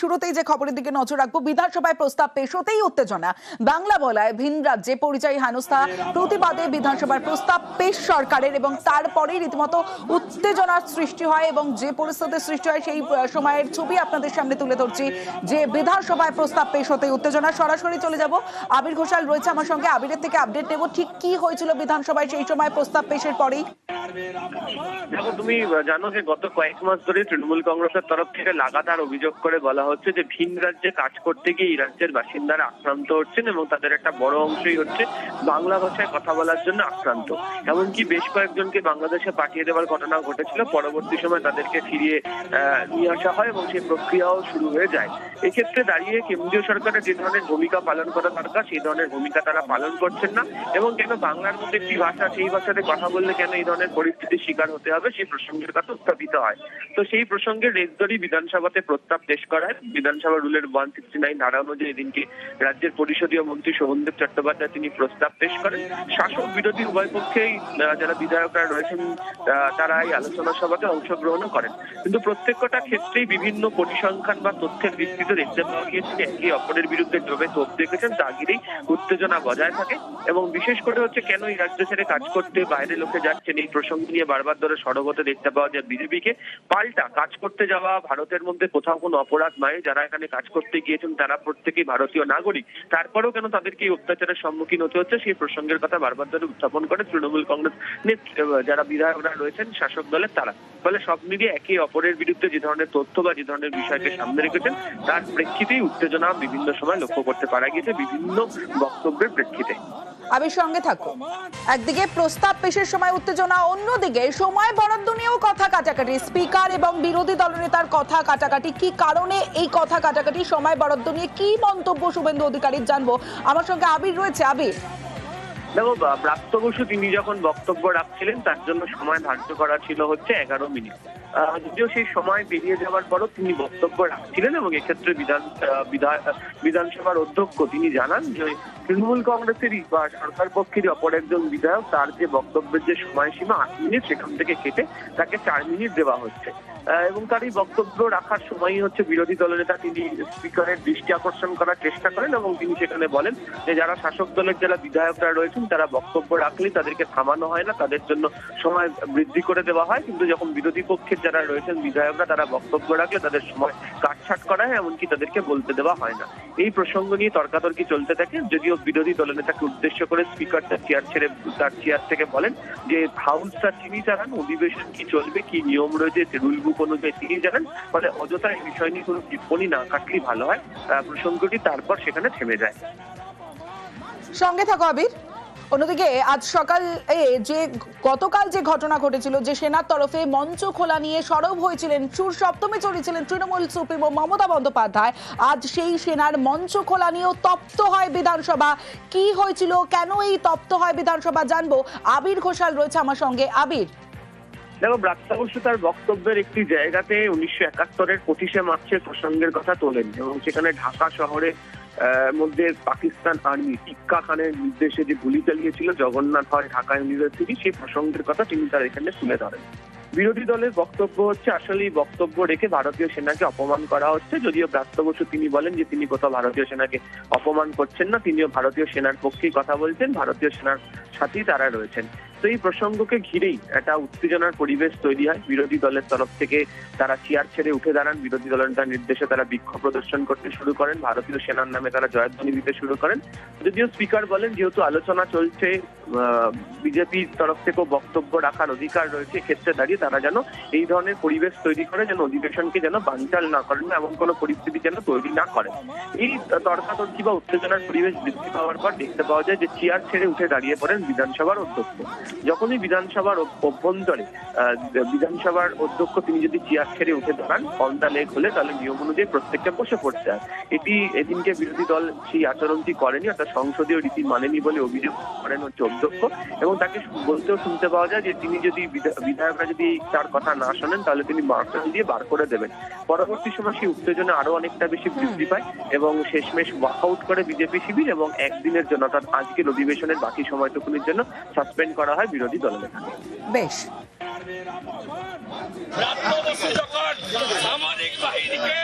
শুরুতেই যে খবরের দিকে নজর রাখব, বিধানসভায় প্রস্তাব পেশ হতেই উত্তেজনা। বাংলা বলায় ভিন রাজ্যে পরিযায়ী হেনস্থা প্রতিবাদে বিধানসভার প্রস্তাব পেশ সরকারের এবং তারপরেই রীতিমতো উত্তেজনার সৃষ্টি হয় এবং যে পরিস্থিতির সৃষ্টি হয় সেই সময়ের ছবি আপনাদের সামনে তুলে ধরছি যে বিধানসভায় প্রস্তাব পেশ হতেই উত্তেজনা। সরাসরি চলে যাব। আবির ঘোষাল রয়েছে আমার সঙ্গে। আবিরের থেকে আপডেট নেব, ঠিক কি হয়েছিল বিধানসভায় সেই সময় প্রস্তাব পেশের পরেই? দেখো, তুমি জানো যে গত কয়েক মাস ধরে তৃণমূল কংগ্রেসের তরফ থেকে লাগাতার অভিযোগ করে বলা হচ্ছে যে ভিন রাজ্যে কাজ করতে গিয়ে এই রাজ্যের বাসিন্দারা আক্রান্ত হচ্ছেন এবং তাদের একটা বড় অংশই হচ্ছে বাংলা ভাষায় কথা বলার জন্য আক্রান্ত। এমনকি বেশ কয়েকজনকে বাংলাদেশে পাঠিয়ে দেওয়ার ঘটনা ঘটেছিল। পরবর্তী সময় তাদেরকে ফিরিয়ে নিয়ে আসা হয় এবং সেই প্রক্রিয়াও শুরু হয়ে যায়। এক্ষেত্রে দাঁড়িয়ে কেন্দ্রীয় সরকারের যে ধরনের ভূমিকা পালন করা দরকার, সেই ধরনের ভূমিকা তারা পালন করছেন না। এবং কেন বাংলার মধ্যে একটি ভাষা, সেই ভাষাতে কথা বললে কেন এই ধরনের পরিস্থিতির শিকার হতে হবে, সেই প্রসঙ্গের কথা উত্থাপিত হয়। তো সেই প্রসঙ্গে রেজদরি বিধানসভাতে প্রস্তাব পেশ করায়। বিধানসভা রুলের ওয়ান সিক্সটি নাইন ধারা অনুযায়ী এদিনকে রাজ্যের পরিষদীয় মন্ত্রী শোভনদেব চট্টোপাধ্যায় তিনি প্রস্তাব পেশ করেন। শাসক বিরোধী উভয় পক্ষেই যারা বিধায়করা রয়েছেন তারা এই আলোচনা সভাতে অংশগ্রহণও করেন। কিন্তু প্রত্যেকটা ক্ষেত্রেই বিভিন্ন পরিসংখ্যান বা তথ্যের ভিত্তিতে দেখতে পাওয়া গিয়েছে যে একে অপরের বিরুদ্ধে জমে তোপ দেখেছেন তা ঘিরেই উত্তেজনা বজায় থাকে এবং বিশেষ করে হচ্ছে কেন এই রাজ্য ছেড়ে কাজ করতে বাইরে লোকে যাচ্ছেন এই প্রসঙ্গ নিয়ে বারবার ধরে সড়ক দেখতে পাওয়া যায় বিজেপিকে। পাল্টা কাজ করতে যাওয়া ভারতের মধ্যে কোথাও কোনো অপরাধ নয়। যারা এখানে কাজ করতে গিয়েছেন, তারা প্রত্যেকেই ভারতীয় নাগরিক। তারপরেও কেন তাদেরকে এই অত্যাচারের সম্মুখীন হতে হচ্ছে? সেই প্রসঙ্গের কথা বারবার ধরে উত্থাপন করে তৃণমূল কংগ্রেস যারা বিধায়করা রয়েছেন, শাসক দলের তারা। ফলে সব মিলিয়ে একে অপরের বিরুদ্ধে যে ধরনের তথ্য বা যে ধরনের বিষয়কে সামনে রেখেছেন, তার প্রেক্ষিতেই উত্তেজনা বিভিন্ন সময় লক্ষ্য করতে পারা গিয়েছে বিভিন্ন বক্তব্যের প্রেক্ষিতে। আবির সঙ্গে থাকো। একদিকে প্রস্তাব পেশের সময় উত্তেজনা, অন্যদিকে সময় বরাদ্দ নিয়েও কথা কাটাকাটি। স্পিকার এবং বিরোধী দলনেতার কথা কাটাকাটি, কি কারণে এই কথা কাটাকাটি, সময় বরাদ্দ নিয়ে কি মন্তব্য শুভেন্দু অধিকারীর জানব। আমার সঙ্গে আবির রয়েছে, আবির। দেখো ব্রাত্য বসু তিনি যখন বক্তব্য রাখছিলেন, তার জন্য সময় ধার্য করা ছিল হচ্ছে এগারো মিনিট। যদিও সেই সময় পেরিয়ে যাওয়ার পরও তিনি বক্তব্য রাখছিলেন এবং এক্ষেত্রে বিধান বিধানসভার অধ্যক্ষ তিনি জানান যে তৃণমূল কংগ্রেসেরই বা সরকার পক্ষেরই অপর একজন বিধায়ক, তার যে বক্তব্যের যে সময়সীমা আট মিনিট, সেখান থেকে কেটে তাকে চার মিনিট দেওয়া হচ্ছে। এবং তার এই বক্তব্য রাখার সময়ই হচ্ছে বিরোধী দলনেতা তিনি স্পিকারের দৃষ্টি আকর্ষণ করার চেষ্টা করেন এবং তিনি সেখানে বলেন যে যারা শাসক দলের যারা বিধায়করা রয়েছেন, তারা বক্তব্য রাখলেই তাদেরকে থামানো হয় না, তাদের জন্য সময় বৃদ্ধি করে দেওয়া হয়। কিন্তু যখন বিরোধী পক্ষের যারা রয়েছেন, বিধায়করা তারা বক্তব্য রাখলে তাদের সময় কাটছাট করা হয়, এমনকি তাদেরকে বলতে দেওয়া হয় না। এই প্রসঙ্গ নিয়ে তর্কাতর্কি চলতে থাকে। যদিও বিরোধী দলনেতাকে উদ্দেশ্য করে স্পিকার তার চেয়ার ছেড়ে, তার চেয়ার থেকে বলেন যে হাউসটা তিনি জানান অধিবেশন কি চলবে, কি নিয়ম রয়েছে রুল বুক অনুযায়ী তিনি জানান, ফলে অযথা এই বিষয় নিয়ে কোনো টিপ্পণী না কাটলেই ভালো হয়। প্রসঙ্গটি তারপর সেখানে থেমে যায়। সঙ্গে থাকো আবির। অন্যদিকে আজ সকাল যে গতকাল যে ঘটনা ঘটেছিল, যে সেনার তরফে মঞ্চ খোলা নিয়ে সরব হয়েছিলেন সুর সপ্তমে চড়েছিলেন তৃণমূল সুপ্রিমো মমতা বন্দ্যোপাধ্যায়। আজ সেই সেনার মঞ্চ খোলা নিয়েও তপ্ত হয় বিধানসভা। কি হয়েছিল, কেন এই তপ্ত হয় বিধানসভা জানব। আবির ঘোষাল রয়েছে আমার সঙ্গে। আবির। দেখো ব্রাত্য তার বক্তব্যের একটি জায়গাতে উনিশশো একাত্তরের পঁচিশে মার্চের প্রসঙ্গের কথা তোলেন এবং সেখানে ঢাকা শহরে মধ্যে পাকিস্তান আর্মি টিক্কা খানের নির্দেশে যে গুলি চালিয়েছিল জগন্নাথ হয় ঢাকা ইউনিভার্সিটি, সেই প্রসঙ্গের কথা তিনি তার এখানে তুলে ধরেন। বিরোধী দলের বক্তব্য হচ্ছে আসলে এই বক্তব্য রেখে ভারতীয় সেনাকে অপমান করা হচ্ছে। যদিও ব্রাত্য তিনি বলেন যে তিনি কোথাও ভারতীয় সেনাকে অপমান করছেন না, তিনিও ভারতীয় সেনার পক্ষেই কথা বলছেন, ভারতীয় সেনার সাথেই তারা রয়েছেন। এই প্রসঙ্গকে ঘিরেই একটা উত্তেজনার পরিবেশ তৈরি হয়। বিরোধী দলের তরফ থেকে তারা চেয়ার ছেড়ে উঠে দাঁড়ান। বিরোধী দলের নির্দেশে তারা বিক্ষোভ প্রদর্শন করতে শুরু করেন। ভারতীয় সেনার নামে তারা জয়ধ্বনি দিতে শুরু করেন। যদিও স্পিকার বলেন, যেহেতু আলোচনা চলছে বিজেপির তরফ থেকেও বক্তব্য রাখার অধিকার রয়েছে ক্ষেত্রে দাঁড়িয়ে তারা যেন এই ধরনের পরিবেশ তৈরি করে, যেন অধিবেশনকে যেন বানচাল না করেন এমন কোনো পরিস্থিতি যেন তৈরি না করেন। এই তর্কাতর্কি বা উত্তেজনার পরিবেশ বৃদ্ধি পাওয়ার পর দেখতে পাওয়া যায় যে, চেয়ার ছেড়ে উঠে দাঁড়িয়ে পড়েন বিধানসভার অধ্যক্ষ। যখনই বিধানসভার অভ্যন্তরে বিধানসভার অধ্যক্ষ তিনি যদি চেয়ার ছেড়ে উঠে দাঁড়ান দ্য লেগ হলে তাহলে নিয়ম অনুযায়ী প্রত্যেকটা বসে পড়তে হয়। এটি এদিনকে বিরোধী দল সেই আচরণটি করেনি, অর্থাৎ সংসদীয় রীতি মানেনি বলে অভিযোগ করেন হচ্ছে অধ্যক্ষ। এবং তাকে বলতেও শুনতে পাওয়া যায় যে তিনি যদি বিধা- বিধায়করা যদি তার কথা না শোনেন, তাহলে তিনি মার্শাল দিয়ে বার করে দেবেন। পরবর্তী সময় সেই উত্তেজনা আরও অনেকটা বেশি বৃদ্ধি পায় এবং শেষমেশ ওয়াকআউট করে বিজেপি শিবির এবং একদিনের জন্য, অর্থাৎ আজকের অধিবেশনের বাকি সময়টুকুনি কর্মসূচির জন্য সাসপেন্ড করা হয়। বিরোধী দলের বেশ। সামরিক বাহিনীকে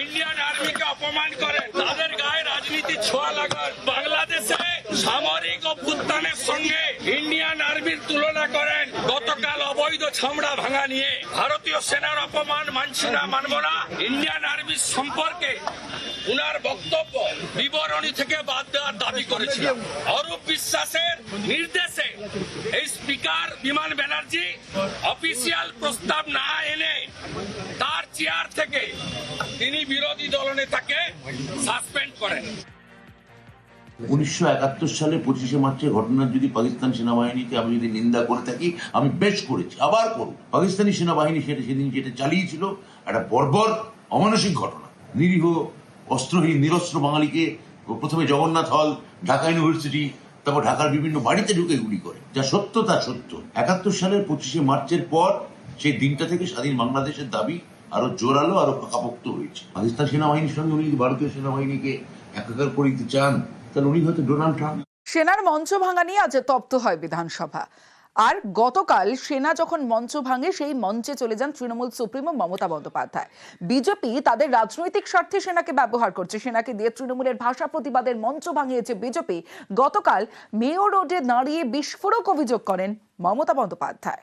ইন্ডিয়ান আর্মিকে অপমান করে। তাদের গায়ে রাজনীতি ছোঁয়া লাগান বাংলাদেশে সামরিক অভ্যুত্থানের সঙ্গে ইন্ডিয়ান আর্মির তুলনা করেন। ছামড়া ভাঙা নিয়ে ভারতীয় সেনার অপমান মানছি না, মানব না। ইন্ডিয়ান আর্মির সম্পর্কে উনার বক্তব্য বিবরণী থেকে বাদ দেওয়ার দাবি করেছিলাম। অরূপ বিশ্বাসের নির্দেশে এই স্পিকার বিমান ব্যানার্জি অফিসিয়াল প্রস্তাব না এনে তার চেয়ার থেকে তিনি বিরোধী দলনেতাকে সাসপেন্ড করেন। উনিশশো একাত্তর সালে পঁচিশে মার্চের ঘটনার যদি পাকিস্তান সেনাবাহিনীকে আমি যদি নিন্দা করে থাকি, আমি বেশ করেছি, আবার করব। পাকিস্তানি সেনাবাহিনী সেটা সেদিন যেটা চালিয়েছিল, একটা বর্বর অমানসিক ঘটনা। নিরীহ, অস্ত্রহীন, নিরস্ত্র বাঙালিকে প্রথমে জগন্নাথ হল, ঢাকা ইউনিভার্সিটি, তারপর ঢাকার বিভিন্ন বাড়িতে ঢুকে গুলি করে। যা সত্য, তা সত্য। একাত্তর সালের পঁচিশে মার্চের পর সেই দিনটা থেকে স্বাধীন বাংলাদেশের দাবি আরও জোরালো, আরও পাকাপোক্ত হয়েছে। পাকিস্তান সেনাবাহিনীর সঙ্গে উনি ভারতীয় সেনাবাহিনীকে একাকার করে দিতে চান তাহলে উনি হয়তো ডোনাল্ড ট্রাম্প। সেনার মঞ্চ ভাঙা নিয়ে আজ তপ্ত হয় বিধানসভা। আর গতকাল সেনা যখন মঞ্চ ভাঙে, সেই মঞ্চে চলে যান তৃণমূল সুপ্রিমো মমতা বন্দ্যোপাধ্যায়। বিজেপি তাদের রাজনৈতিক স্বার্থে সেনাকে ব্যবহার করছে। সেনাকে দিয়ে তৃণমূলের ভাষা প্রতিবাদের মঞ্চ ভাঙিয়েছে বিজেপি। গতকাল মেয়র রোডে দাঁড়িয়ে বিস্ফোরক অভিযোগ করেন মমতা বন্দ্যোপাধ্যায়।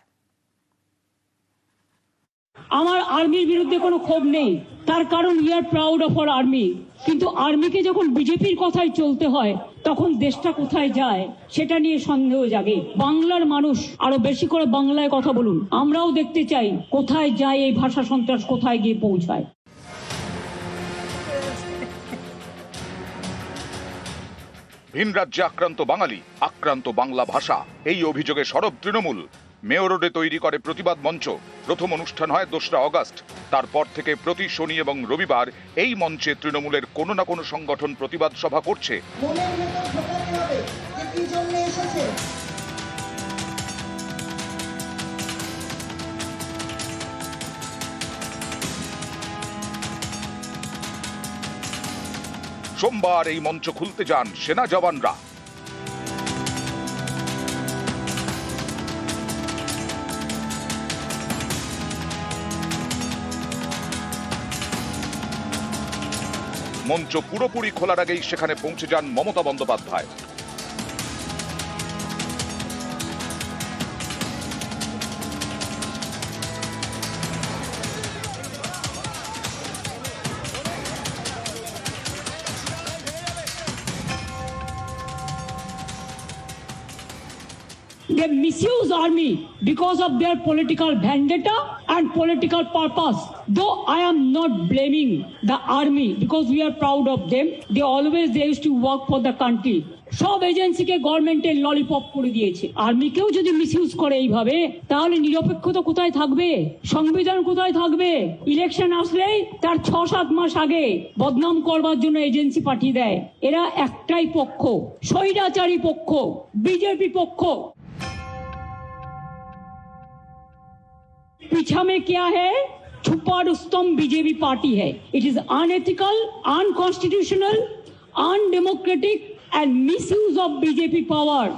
আমার আর্মির বিরুদ্ধে কোনো ক্ষোভ নেই। তার কারণ we are proud of our army কিন্তু আর্মিকে যখন বিজেপির কথাই চলতে হয়, তখন দেশটা কোথায় যায়, সেটা নিয়ে সন্দেহ জাগে। বাংলার মানুষ, আরও বেশি করে বাংলায় কথা বলুন। আমরাও দেখতে চাই, কোথায় যায় এই ভাষা সন্ত্রাস, কোথায় গিয়ে পৌঁছায়। ভিন রাজ্যে আক্রান্ত বাঙালি, আক্রান্ত বাংলা ভাষা, এই অভিযোগে সরব তৃণমূল। মেয়র রোডে তৈরি করে প্রতিবাদ মঞ্চ। প্রথম অনুষ্ঠান হয় দোসরা অগাস্ট। তারপর থেকে প্রতি শনি এবং রবিবার এই মঞ্চে তৃণমূলের কোনো না কোনো সংগঠন প্রতিবাদ সভা করছে। সোমবার এই মঞ্চ খুলতে যান সেনা জওয়ানরা। মঞ্চ পুরোপুরি খোলার আগেই সেখানে পৌঁছে যান Mamata Bandyopadhyay. They misuse army because of their political vendetta and political purpose. Though I am not blaming the army because we are proud of them. They always they used to work for the country. সব এজেন্সিকে গভর্নমেন্টের lollipop করে দিয়েছে আর্মিকেও যদি misuse করে এইভাবে তাহলে নিরপেক্ষতা কোথায় থাকবে সংবিধান কোথায় থাকবে ইলেকশন আসলেই তার ছ সাত মাস আগে বদনাম করবার জন্য এজেন্সি পাঠিয়ে দেয় এরা একটাই পক্ষ স্বৈরাচারী পক্ষ বিজেপি পক্ষ पीछा में क्या है? छुपा रुस्तम बीजेपी पार्टी है। It is unethical unconstitutional undemocratic and misuse of BJP power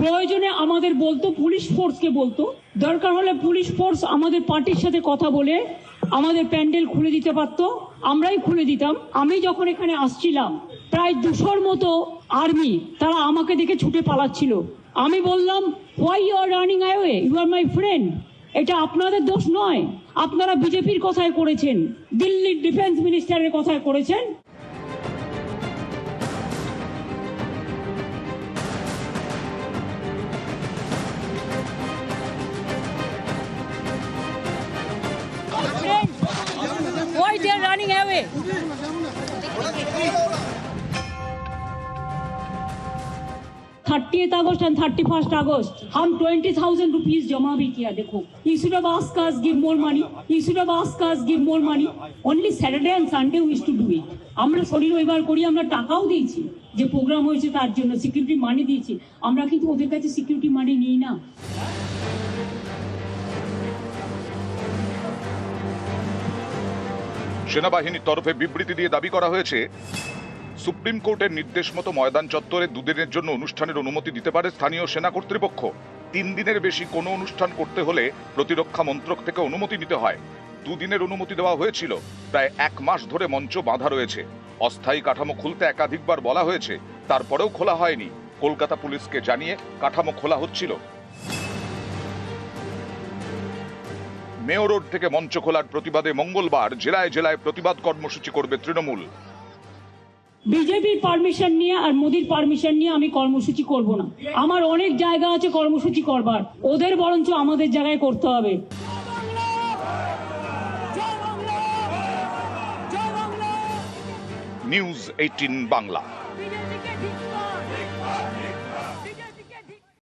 প্রয়োজনে আমাদের বলতো পুলিশ ফোর্সকে বলতো। দরকার হলে পুলিশ ফোর্স আমাদের পার্টির সাথে কথা বলে আমাদের প্যান্ডেল খুলে দিতে পারতো। আমরাই খুলে দিতাম। আমি যখন এখানে আসছিলাম, প্রায় দুশোর মতো আর্মি তারা আমাকে দেখে ছুটে পালাচ্ছিল। আমি বললাম why you are running away you are my friend এটা আপনাদের দোষ নয়। আপনারা বিজেপির কথায় করেছেন, দিল্লির ডিফেন্স মিনিস্টারের কথায় করেছেন। they are running away? Thirty August and thirty first अगस्त हम ट्वेंटी थाउजेंड रुपीज जमा भी किया देखो you should have asked us give more money you should have asked us give more money only saturday and sunday we used to do it আমরা শনি রবিবার করি আমরা টাকাও দিয়েছি যে প্রোগ্রাম হয়েছে তার জন্য সিকিউরিটি মানি দিয়েছি আমরা কিন্তু ওদের কাছে সিকিউরিটি মানি নিই না সেনাবাহিনীর তরফে বিবৃতি দিয়ে দাবি করা হয়েছে, সুপ্রিম কোর্টের নির্দেশ মতো ময়দান চত্বরে দুদিনের জন্য অনুষ্ঠানের অনুমতি দিতে পারে স্থানীয় সেনা কর্তৃপক্ষ। তিন দিনের বেশি কোনো অনুষ্ঠান করতে হলে প্রতিরক্ষা মন্ত্রক থেকে অনুমতি নিতে হয়। দুদিনের অনুমতি দেওয়া হয়েছিল। প্রায় এক মাস ধরে মঞ্চ বাঁধা রয়েছে। অস্থায়ী কাঠামো খুলতে একাধিকবার বলা হয়েছে। তারপরেও খোলা হয়নি। কলকাতা পুলিশকে জানিয়ে কাঠামো খোলা হচ্ছিল। মেয়র রোড থেকে মঞ্চ খোলার প্রতিবাদে মঙ্গলবার জেলায় জেলায় প্রতিবাদ কর্মসূচি করবে তৃণমূল। বিজেপির পারমিশন নিয়ে আর মোদির পারমিশন নিয়ে আমি কর্মসূচি করব না। আমার অনেক জায়গা আছে কর্মসূচি করবার। ওদের বরঞ্চ আমাদের জায়গায় করতে হবে। News eighteen Bangla.